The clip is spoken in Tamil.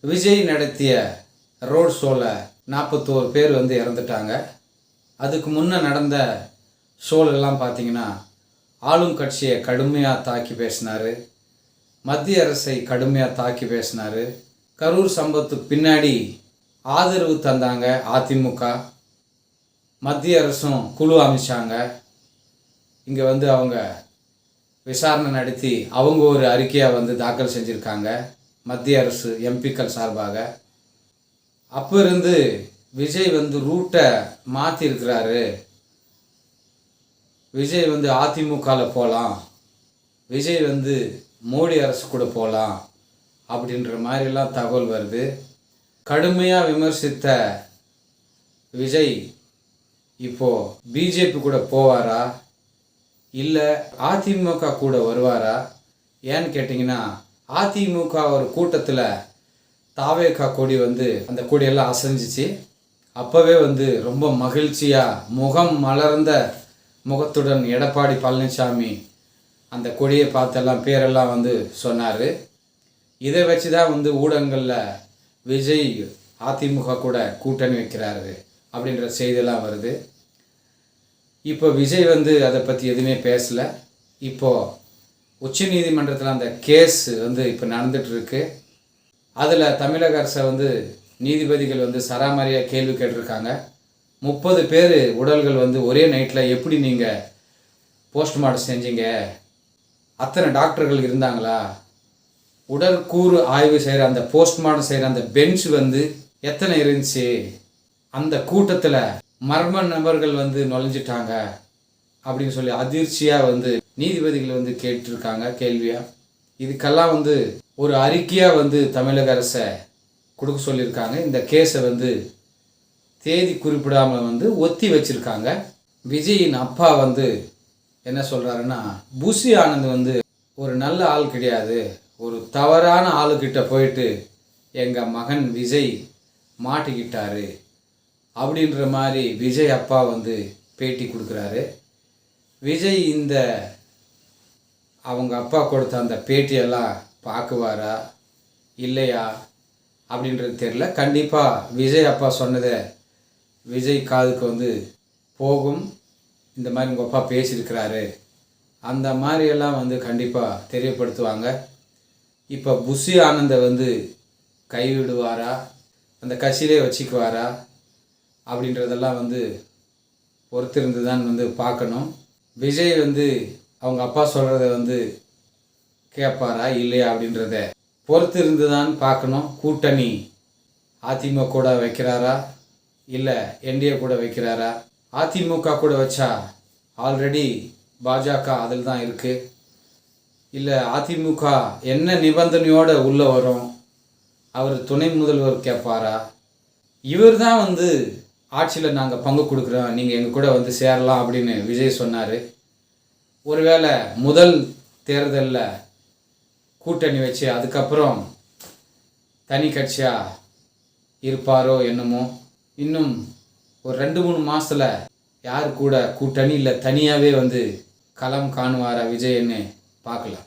விஜய் நடத்திய ரோட் ஷோவில் நாற்பத்தோரு பேர் வந்து இறந்துட்டாங்க. அதுக்கு முன்னே நடந்த ஷோலெல்லாம் பார்த்தீங்கன்னா ஆளும் கட்சியை கடுமையாக தாக்கி பேசினார். மத்திய அரசை கடுமையாக தாக்கி பேசினார். கரூர் சம்பவத்துக்கு பின்னாடி ஆதரவு தந்தாங்க அதிமுக. மத்திய அரசும் குழு அமைச்சாங்க. இங்கே வந்து அவங்க விசாரணை நடத்தி அவங்க ஒரு அறிக்கையாக வந்து தாக்கல் செஞ்சுருக்காங்க. மத்திய அரசு எம்பிக்கள் சார்பாக. அப்போ இருந்து விஜய் வந்து ரூட்டை மாற்றிருக்கிறாரு விஜய் வந்து அதிமுகவில் போகலாம் விஜய் வந்து மோடி அரசு கூட போகலாம் அப்படின்ற மாதிரிலாம் தகவல் வருது. கடுமையாக விமர்சித்த விஜய் இப்போது பிஜேபி கூட போவாரா? இல்லை அதிமுக கூட வருவாரா? ஏன்னு கேட்டிங்கன்னா அதிமுக ஒரு கூட்டத்தில் தாவேக்கா கொடி வந்து அந்த கொடியெல்லாம் அசைஞ்சிச்சு. அப்போவே வந்து ரொம்ப மகிழ்ச்சியாக முகம் மலர்ந்த முகத்துடன் எடப்பாடி பழனிசாமி அந்த கொடியை பார்த்தெல்லாம் பேரெல்லாம் வந்து சொன்னார். இதை வச்சு தான் வந்து ஊடகங்களில் விஜய் அதிமுக கூட கூட்டணி வைக்கிறாரு அப்படின்ற செய்தியெல்லாம் வருது. இப்போ விஜய் வந்து அதை பற்றி எதுவுமே பேசலை. இப்போது உச்ச நீதிமன்றத்தில் அந்த கேஸ் வந்து இப்போ நடந்துகிட்ருக்கு அதில் தமிழக அரசை வந்து நீதிபதிகள் வந்து சராமரியாக கேள்வி கேட்டிருக்காங்க. முப்பது பேர் உடல்கள் வந்து ஒரே நைட்டில் எப்படி நீங்கள் போஸ்ட்மார்ட்டம் செஞ்சீங்க? அத்தனை டாக்டர்கள் இருந்தாங்களா? உடற்கூறு ஆய்வு செய்கிற அந்த போஸ்ட்மார்ட்டம் செய்கிற அந்த பெஞ்ச் வந்து எத்தனை இருந்துச்சு? அந்த கூட்டத்தில் மர்ம நபர்கள் வந்து நுழைஞ்சிட்டாங்க. அப்படின்னு சொல்லி அதிர்ச்சியாக வந்து நீதிபதிகள் வந்து கேட்டிருக்காங்க கேள்வியாக இதுக்கெல்லாம் வந்து ஒரு அறிக்கையாக வந்து தமிழக அரசை கொடுக்க சொல்லியிருக்காங்க. இந்த கேஸை வந்து தேதி குறிப்பிடாமல் வந்து ஒத்தி வச்சிருக்காங்க. விஜயின் அப்பா வந்து என்ன சொல்கிறாருன்னா புஷி ஆனந்த் வந்து ஒரு நல்ல ஆள் கிடையாது. ஒரு தவறான ஆளுக்கிட்ட போயிட்டு எங்கள் மகன் விஜய் மாட்டிக்கிட்டாரு. அப்படின்ற மாதிரி விஜய் அப்பா வந்து பேட்டி கொடுக்குறாரு. விஜய் இந்த அவங்க அப்பா கொடுத்த அந்த பேட்டியெல்லாம் பார்க்குவாரா? இல்லையா? அப்படின்றது தெரில கண்டிப்பாக விஜய் அப்பா சொன்னதை விஜய் காதுக்கு வந்து போகும். இந்த மாதிரி உங்கள் அப்பா பேசியிருக்கிறாரு. அந்த மாதிரியெல்லாம் வந்து கண்டிப்பாக தெரியப்படுத்துவாங்க. இப்போ புஷி ஆனந்தை வந்து கைவிடுவாரா? அந்த கட்சியிலே வச்சுக்குவாரா? அப்படின்றதெல்லாம் வந்து பொறுத்திருந்து தான் வந்து பார்க்கணும். விஜய் வந்து அவங்க அப்பா சொல்கிறத வந்து கேட்பாரா இல்லையா அப்படின்றத பொறுத்திருந்து தான் பார்க்கணும். கூட்டணி அதிமுக கூட வைக்கிறாரா? இல்லை என்டிஏ கூட வைக்கிறாரா? அதிமுக கூட வச்சா ஆல்ரெடி பாஜக அதில் தான் இருக்குது இல்லை அதிமுக என்ன நிபந்தனையோடு உள்ளே வரும்? அவர் துணை முதல்வர் கேட்பாரா இவர் தான் வந்து ஆட்சியில் நாங்கள் பங்கு கொடுக்குறோம். நீங்கள் எங்கள் கூட வந்து சேரலாம் அப்படின்னு விஜய் சொன்னார். ஒருவேளை முதல் தேர்தலில் கூட்டணி வச்சு அதுக்கப்புறம் தனி கட்சியாக இருப்பாரோ என்னமோ இன்னும் ஒரு ரெண்டு மூணு மாதத்தில் யார் கூட கூட்டணி இல்லை தனியாகவே வந்து களம் காணுவாரா விஜய்ன்னு பார்க்கலாம்.